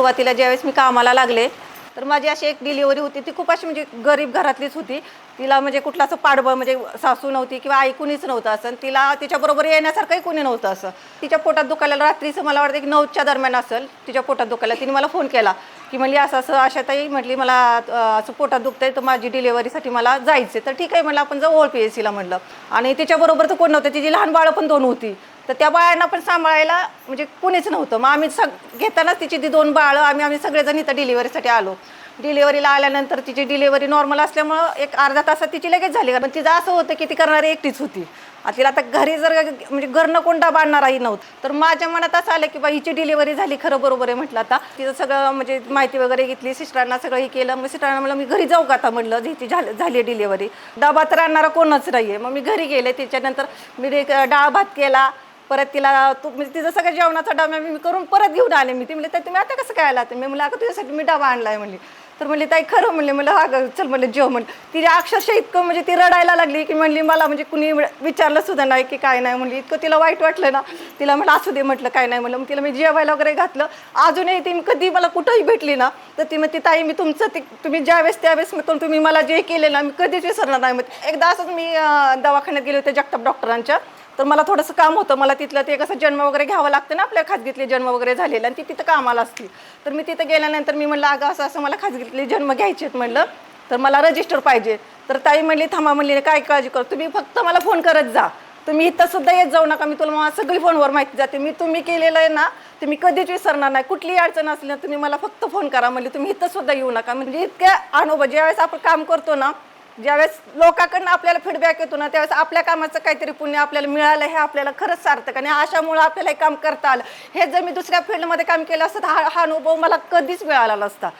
सुरुवातीला ज्यावेळेस मी कामाला लागले तर माझी अशी एक डिलिव्हरी होती. ती खूप अशी म्हणजे गरीब घरातलीच होती. तिला म्हणजे कुठलाच पाडबळ म्हणजे सासू नव्हती किंवा आई कुणीच नव्हतं असं. आणि तिला तिच्याबरोबर येण्यासारखंही कुणी नव्हतं असं. तिच्या पोटात दुखायला रात्रीचं मला वाटतं की नऊच्या दरम्यान असेल. तिच्या पोटात दुखायला तिने मला फोन केला. की म्हणली असं असं आशाताई म्हटली मला असं पोटात दुखतंय तर माझी डिलेवरीसाठी मला जायचं तर ठीक आहे म्हणलं आपण जाऊ ओळ पी एस सीला म्हटलं. आणि तिच्याबरोबर तर कोण नव्हतं तिची लहान बाळं पण दोन होती. तर त्या बाळांना पण सांभाळायला म्हणजे कुणीच नव्हतं. मग आम्ही सग घेतानाच तिची ती दोन बाळं आम्ही आम्ही सगळेजण इथं डिलिव्हरीसाठी आलो. डिलिव्हरीला आल्यानंतर तिची डिलिव्हरी नॉर्मल असल्यामुळं एक अर्धा तासात तिची लगेच झाली. कारण तिचं असं होतं की ती करणारी एकटीच होती. तिला आता घरी जर म्हणजे घरनं कोणता बांधणाराही नव्हतं. तर माझ्या मनात असं आलं की बा हिची डिलिव्हरी झाली खरं बरोबर आहे म्हटलं आता. तिचं सगळं म्हणजे माहिती वगैरे घेतली सिस्टरांना सगळं हे केलं. मग सिस्टरांना म्हणलं मी घरी जाऊ का आता? म्हटलं हिची झाली झाली डिलिव्हरी डबा तर आणणारा कोणच नाही आहे मग मी घरी गेले त्याच्यानंतर मी एक डाळ भात केला. परत तिला तू म्हणजे तिचं सगळं जेवणाचा डबा मी करून परत घेऊन आले मी. ती म्हणले तर तुम्ही आता कसं काय आला? मी म्हणलं अगं तुझ्यासाठी मी डबा आणला आहे म्हणली. तर म्हणली ताई खरं म्हणले मला हा गं चल म्हणलं जेव म्हणलं. तिच्या अक्षरशः इतकं म्हणजे ती रडायला लागली की म्हणली मला म्हणजे कुणी विचारलं सुद्धा नाही की काय नाही. म्हणली इतकं तिला वाईट वाटलं ना तिला म्हणलं असू दे म्हटलं काय नाही म्हणलं मग तिला मी जेवायला वगैरे घातलं. अजूनही ती कधी मला कुठंही भेटली ना तर ती मग ती ताई मी तुमचं ते तुम्ही ज्यावेळेस त्यावेळेस मग तुम्ही मला जे केलेलं ना मी कधीच विसरणार नाही. मग एकदा असंच मी अं, दवाखान्यात गेले होते जगताप डॉक्टरांच्या तर मला थोडंसं काम होतं. मला तिथलं ते कसं जन्म वगैरे घ्यावं लागतं ना आपल्या खाजगीतले जन्म वगैरे झालेलं आणि ती तिथं कामाला असती तर मी तिथं गेल्यानंतर मी म्हणलं अगं असं असं मला खाजगीतले जन्म घ्यायचे आहेत म्हणलं. तर मला रजिस्टर पाहिजे. तर ताई म्हणली थांबा म्हणली काय काळजी कर? तुम्ही फक्त मला फोन करत जा. तुम्ही इथं सुद्धा येत जाऊ नका. मी तुला सगळी फोनवर माहिती जाते. मी तुम्ही केलेलं आहे ना ते मी कधीच विसरणार नाही. कुठलीही अडचण असली ना तुम्ही मला फक्त फोन करा. म्हणजे तुम्ही इथं सुद्धा येऊ नका. म्हणजे इतक्या अनुभव ज्यावेळेस आपण काम करतो ना ज्यावेळेस लोकांकडनं आपल्याला फीडबॅक येतो ना त्यावेळेस आपल्या कामाचं काहीतरी पुण्य आपल्याला मिळालं हे आपल्याला खरंच सार्थक आणि अशामुळे आपल्याला हे काम करता आलं. हे जर मी दुसऱ्या फील्डमध्ये काम केलं असतं हा हा अनुभव मला कधीच मिळाला नसता.